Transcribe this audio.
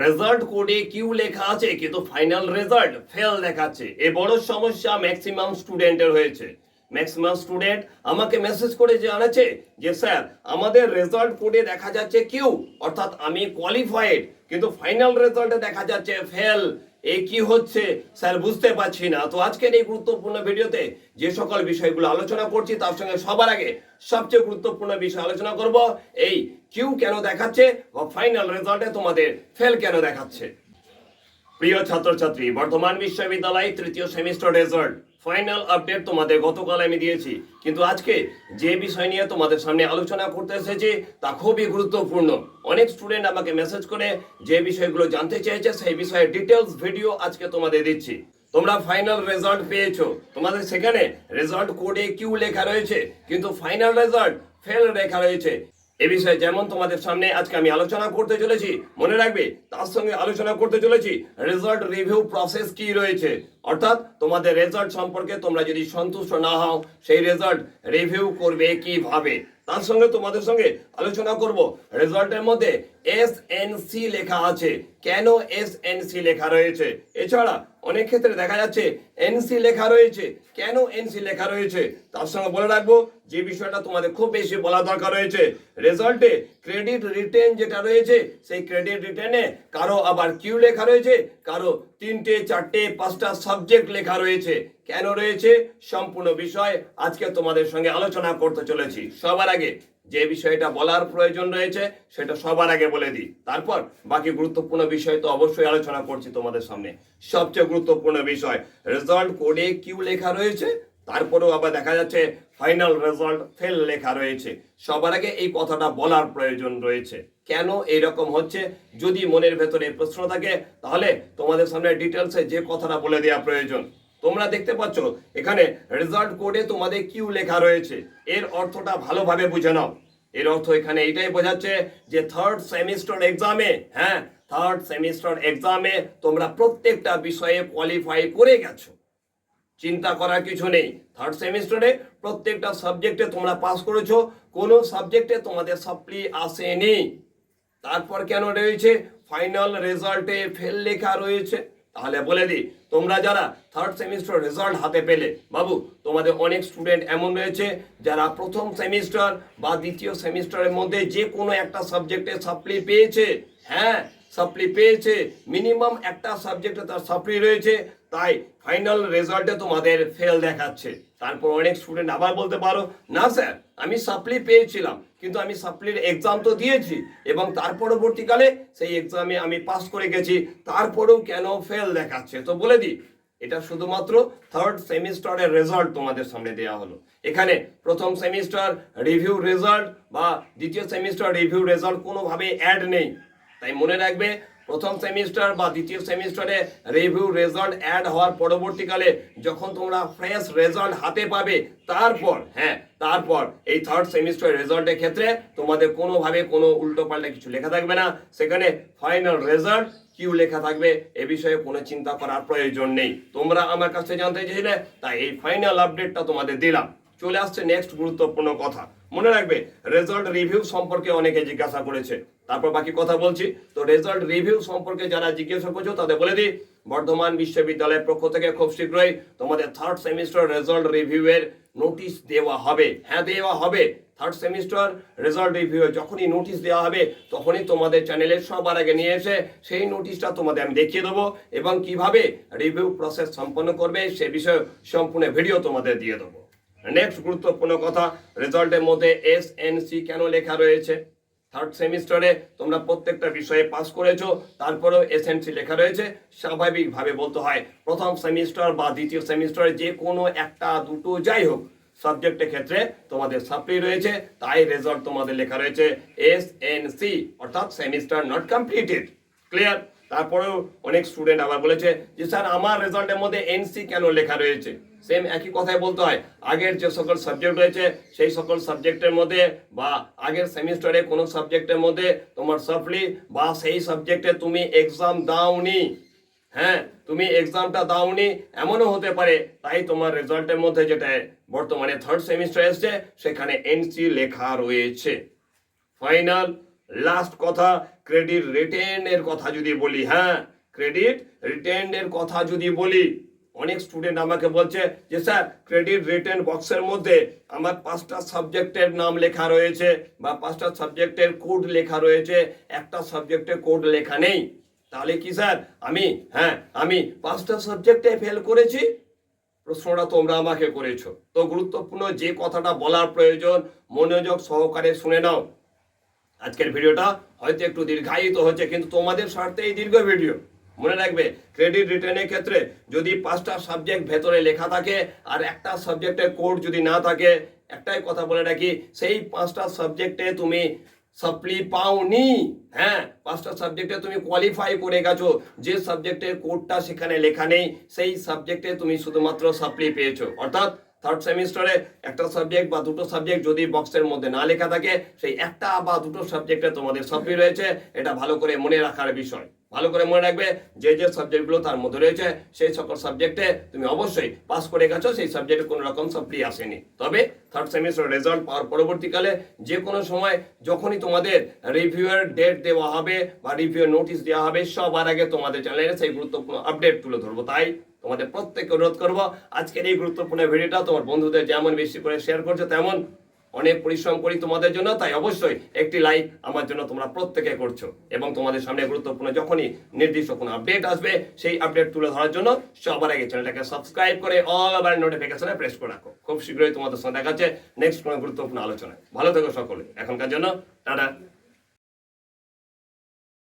Result কোডে Q লেখা আছে, কিন্তু ফাইনাল রেজাল্ট ফেল দেখাচ্ছে। এ বড় সমস্যা ম্যাক্সিমাম স্টুডেন্টের হয়েছে। ম্যাক্সিমাম স্টুডেন্ট আমাকে মেসেজ করে জানাচ্ছে যে, স্যার, আমাদের রেজাল্ট কোডে দেখা যাচ্ছে কিউ, অর্থাৎ আমি কোয়ালিফাইড কিন্তু ফাইনাল রেজাল্টে দেখা যাচ্ছে ফেল এ কি হচ্ছে? স্যার, বুঝতে পারছি না। তো আজকের এই গুরুত্বপূর্ণ ভিডিওতে যে সকল বিষয়গুলো আলোচনা করছি, তার সঙ্গে সবার আগে সবচেয়ে গুরুত্বপূর্ণ বিষয় আলোচনা করব, এই কিউ কেন দেখাচ্ছে বা ফাইনাল রেজাল্টে তোমাদের ফেল কেন দেখাচ্ছে। প্রিয় ছাত্রছাত্রী বর্তমান বিশ্ববিদ্যালয় তৃতীয় সেমিস্টার রেজাল্ট। ফাইনাল আপডেট তোমাদের গতকাল আমি দিয়েছি। কিন্তু আজকে যে বিষয় নিয়ে তোমাদের সামনে আলোচনা করতে এসেছি, তা খুবই গুরুত্বপূর্ণ। অনেক স্টুডেন্ট আমাকে মেসেজ করে যে বিষয়গুলো জানতে চেয়েছে, সেই বিষয়ে ডিটেলস ভিডিও আজকে তোমাদের দিচ্ছি। তোমরা ফাইনাল রেজাল্ট পেয়েছ। তোমাদের সেখানে রেজাল্ট কোডে কিউ লেখা রয়েছে, কিন্তু ফাইনাল রেজাল্ট ফেল লেখা রয়েছে। এ বিষয়ে যেমন তোমাদের সামনে আজকে আমি আলোচনা করতে চলেছি, মনে রাখবে, তার সঙ্গে আলোচনা করতে চলেছি রেজাল্ট রিভিউ প্রসেস কি রয়েছে? অর্থাৎ তোমাদের রেজাল্ট সম্পর্কে তোমরা যদি সন্তুষ্ট না হও, সেই রেজাল্ট রিভিউ করবে কীভাবে? তার সঙ্গে তোমাদের সঙ্গে আলোচনা করব। রেজাল্টের মধ্যে এস এন সি লেখা আছে। কেন এস এন সি লেখা রয়েছে? এছাড়া অনেক ক্ষেত্রে দেখা যাচ্ছে এনসি লেখা রয়েছে। কেন এনসি লেখা রয়েছে? তার সঙ্গে বলে রাখব যে বিষয়টা তোমাদের খুব বেশি বলা দরকার রয়েছে রেজাল্টে ক্রেডিট রিটেন যেটা রয়েছে, সেই ক্রেডিট রিটেনে কারও আবার কিউ লেখা রয়েছে, কারও তিনটে, চারটে, পাঁচটা সাবজেক্ট লেখা রয়েছে। কেন রয়েছে? সম্পূর্ণ বিষয় আজকে তোমাদের সঙ্গে আলোচনা করতে চলেছি। সবার আগে যে বিষয়টা বলার প্রয়োজন রয়েছে, সেটা সবার আগে বলে দিই। তারপর বাকি গুরুত্বপূর্ণ বিষয় তো অবশ্যই আলোচনা করছি তোমাদের সামনে। সবচেয়ে গুরুত্বপূর্ণ বিষয় রেজাল্ট কোডে কিউ লেখা রয়েছে, তারপরেও আবার দেখা যাচ্ছে ফাইনাল রেজাল্ট ফেল লেখা রয়েছে। সবার আগে এই কথাটা বলার প্রয়োজন রয়েছে। কেন এইরকম হচ্ছে? যদি মনের ভেতরে প্রশ্ন থাকে, তাহলে তোমাদের সামনে ডিটেলসে যে কথাটা বলে দেওয়া প্রয়োজন। তোমরা দেখতে পাচ্ছ, এখানে রেজাল্ট কোডে তোমাদের কিউ লেখা রয়েছে। এর অর্থটা ভালোভাবে বুঝে নাও। এর অর্থ এখানে এটাই বোঝাচ্ছে যে থার্ড সেমিস্টার এক্সামে হ্যাঁ থার্ড সেমিস্টার এক্সামে তোমরা প্রত্যেকটা বিষয়ে কোয়ালিফাই করে গেছো। চিন্তা করার কিছু নেই। থার্ড সেমিস্টারে প্রত্যেকটা সাবজেক্টে তোমরা পাস করেছ, কোনো সাবজেক্টে তোমাদের সাপ্লি আসেনি। তারপর কেন রয়েছে? ফাইনাল রেজাল্টে ফেল লেখা রয়েছে। তাহলে বলে দিই, তোমরা যারা থার্ড সেমিস্টার রেজাল্ট হাতে পেলে, বাবু, তোমাদের অনেক স্টুডেন্ট এমন রয়েছে যারা প্রথম সেমিস্টার বা দ্বিতীয় সেমিস্টারের মধ্যে যে কোনো একটা সাবজেক্টে সাপ্লি পেয়েছে। হ্যাঁ সাপ্লি পেয়েছে। মিনিমাম একটা সাবজেক্টে তার সাপ্লি রয়েছে, তাই ফাইনাল রেজাল্টে তোমাদের ফেল দেখাচ্ছে। তারপর অনেক স্টুডেন্ট আবার বলতে পারো, না স্যার আমি সাপ্লি পেয়েছিলাম, কিন্তু আমি সাপ্লির এক্সাম তো দিয়েছি এবং তার পরবর্তীকালে সেই এক্সামে আমি পাস করে গেছি, তারপরেও কেন ফেল দেখাচ্ছে? তো বলে দিই, এটা শুধুমাত্র থার্ড সেমিস্টারের রেজাল্ট তোমাদের সামনে দেওয়া হলো। এখানে প্রথম সেমিস্টার রিভিউ রেজাল্ট বা দ্বিতীয় সেমিস্টার রিভিউ রেজাল্ট কোনোভাবে অ্যাড নেই। তাই মনে রাখবে, প্রথম সেমিস্টার বা দ্বিতীয় সেমিস্টারে রিভিউ রেজাল্ট অ্যাড হওয়ার পরবর্তীকালে যখন তোমরা ফ্রেশ রেজাল্ট হাতে পাবে, তারপর হ্যাঁ তারপর এই থার্ড সেমিস্টার রেজাল্টের ক্ষেত্রে তোমাদের কোনোভাবে কোনো উল্টো পাল্টা কিছু লেখা থাকবে না। সেখানে ফাইনাল রেজাল্ট কিউ লেখা থাকবে, এ বিষয়ে কোনো চিন্তা করার প্রয়োজন নেই। তোমরা আমার কাছে জানতে চেয়েছিলে, তাই এই ফাইনাল আপডেটটা তোমাদের দিলাম। চলে আসছে নেক্সট গুরুত্বপূর্ণ কথা। মনে রাখবে রেজাল্ট রিভিউ সম্পর্কে অনেকে জিজ্ঞাসা করেছে। তারপর বাকি কথা বলছি। তো রেজাল্ট রিভিউ সম্পর্কে যারা জিজ্ঞাসা করছ, তাদের বলে দিই, বর্ধমান বিশ্ববিদ্যালয়ের পক্ষ থেকে খুব শীঘ্রই তোমাদের থার্ড সেমিস্টার রেজাল্ট রিভিউ এর নোটিশ দেওয়া হবে। হ্যাঁ দেওয়া হবে। থার্ড সেমিস্টার রেজাল্ট রিভিউ যখনই নোটিশ দেওয়া হবে, তখনই তোমাদের চ্যানেলে সবার আগে নিয়ে এসে সেই নোটিশটা তোমাদের আমি দেখিয়ে দেবো এবং কীভাবে রিভিউ প্রসেস সম্পন্ন করবে সে বিষয়ে সম্পূর্ণ ভিডিও তোমাদের দিয়ে দেবো। নেক্সট গুরুত্বপূর্ণ কথা রেজাল্টের মধ্যে এস এন সি কেন লেখা রয়েছে? থার্ড সেমিস্টারে তোমরা প্রত্যেকটা বিষয়ে পাস করেছ, তারপরেও এসএনসি লেখা রয়েছে, স্বাভাবিকভাবে বলতে হয় প্রথম সেমিস্টার বা দ্বিতীয় সেমিস্টারে যে কোনো একটা, দুটো যাই হোক সাবজেক্টের ক্ষেত্রে তোমাদের সাপ্লি রয়েছে, তাই রেজাল্ট তোমাদের লেখা রয়েছে এস এন সি অর্থাৎ সেমিস্টার নট কমপ্লিটেড ক্লিয়ার তারপরেও অনেক স্টুডেন্ট আবার বলেছে যে, স্যার, আমার রেজাল্টের মধ্যে এনসি কেন লেখা রয়েছে? সেম একই কথাই বলতে হয়। আগের যে সকল সাবজেক্ট রয়েছে, সেই সকল সাবজেক্টের মধ্যে বা আগের সেমিস্টারে কোনো সাবজেক্টের মধ্যে তোমার সাপ্লি বা সেই সাবজেক্টে তুমি এক্সাম দাওনি। হ্যাঁ তুমি এক্সামটা দাওনি, এমনও হতে পারে। তাই তোমার রেজাল্টের মধ্যে যেটা বর্তমানে থার্ড সেমিস্টার এসছে, সেখানে এনসি লেখা রয়েছে। ফাইনাল লাস্ট কথা ক্রেডিট রিটেনের কথা যদি বলি হ্যাঁ? ক্রেডিট রিটেনের কথা যদি বলি, অনেক স্টুডেন্ট আমাকে বলছে যে, স্যার ক্রেডিট রিটেন বক্সের মধ্যে আমার পাঁচটা সাবজেক্টের নাম লেখা রয়েছে বা পাঁচটা সাবজেক্টের কোড লেখা রয়েছে, একটা সাবজেক্টে কোড লেখা নেই। তাহলে কি, স্যার? আমি হ্যাঁ আমি পাঁচটা সাবজেক্টে ফেল করেছি? প্রশ্নটা তোমরা আমাকে করেছ। তো গুরুত্বপূর্ণ যে কথাটা বলার প্রয়োজন, মনোযোগ সহকারে শুনে নাও। আজকের ভিডিওটা হয়তো একটু দীর্ঘায়িত হচ্ছে, কিন্তু তোমাদের স্বার্থে এই দীর্ঘ ভিডিও। মনে রাখবে ক্রেডিট রিটার্নের ক্ষেত্রে যদি পাঁচটা সাবজেক্ট ভেতরে লেখা থাকে আর একটা সাবজেক্টের কোড যদি না থাকে, একটাই কথা বলে রাখি, সেই পাঁচটা সাবজেক্টে তুমি সাপ্লি পাওনি হ্যাঁ পাঁচটা সাবজেক্টে তুমি কোয়ালিফাই করে গেছো, যে সাবজেক্টের কোডটা সেখানে লেখা নেই, সেই সাবজেক্টে তুমি শুধুমাত্র সাপ্লি পেয়েছ। অর্থাৎ থার্ড সেমিস্টারে একটা সাবজেক্ট বা দুটো সাবজেক্ট যদি বক্সের মধ্যে না লেখা থাকে, সেই একটা বা দুটো সাবজেক্টে তোমাদের সাপ্লি রয়েছে। এটা ভালো করে মনে রাখার বিষয়। ভালো করে মনে রাখবে যে যে সাবজেক্টগুলো তার মধ্যে রয়েছে, সেই সকল সাবজেক্টে তুমি অবশ্যই পাস করে গেছো, সেই সাবজেক্টে কোনো রকম সাপ্লি আসেনি। তবে থার্ড সেমিস্টার রেজাল্ট পাওয়ার পরবর্তীকালে যে কোনো সময় যখনই তোমাদের রিভিউয়ের ডেট দেওয়া হবে বা রিভিউয়ের নোটিশ দেওয়া হবে, সবার আগে তোমাদের চ্যানেলে সেই গুরুত্বপূর্ণ আপডেট তুলে ধরবো। তাই তোমাদের প্রত্যেককে অনুরোধ করব, আজকের এই গুরুত্বপূর্ণ ভিডিওটা তোমার বন্ধুদের যেমন বেশি করে শেয়ার করছ, তেমন অনেক পরিশ্রম করি তোমাদের জন্য। তাই অবশ্যই একটি লাইক আমার জন্য তোমরা প্রত্যেকে করছ এবং তোমাদের সামনে গুরুত্বপূর্ণ যখনই নির্দিষ্ট কোনো আপডেট আসবে, সেই আপডেট তুলে ধরার জন্য সবার আগে চ্যানেলটাকে সাবস্ক্রাইব করে অল আবার নোটিফিকেশনে প্রেস করে রাখো। খুব শীঘ্রই তোমাদের সঙ্গে দেখা যাচ্ছে নেক্সট কোনো গুরুত্বপূর্ণ আলোচনায়। ভালো থেকো সকলে। এখনকার জন্য, টাটা।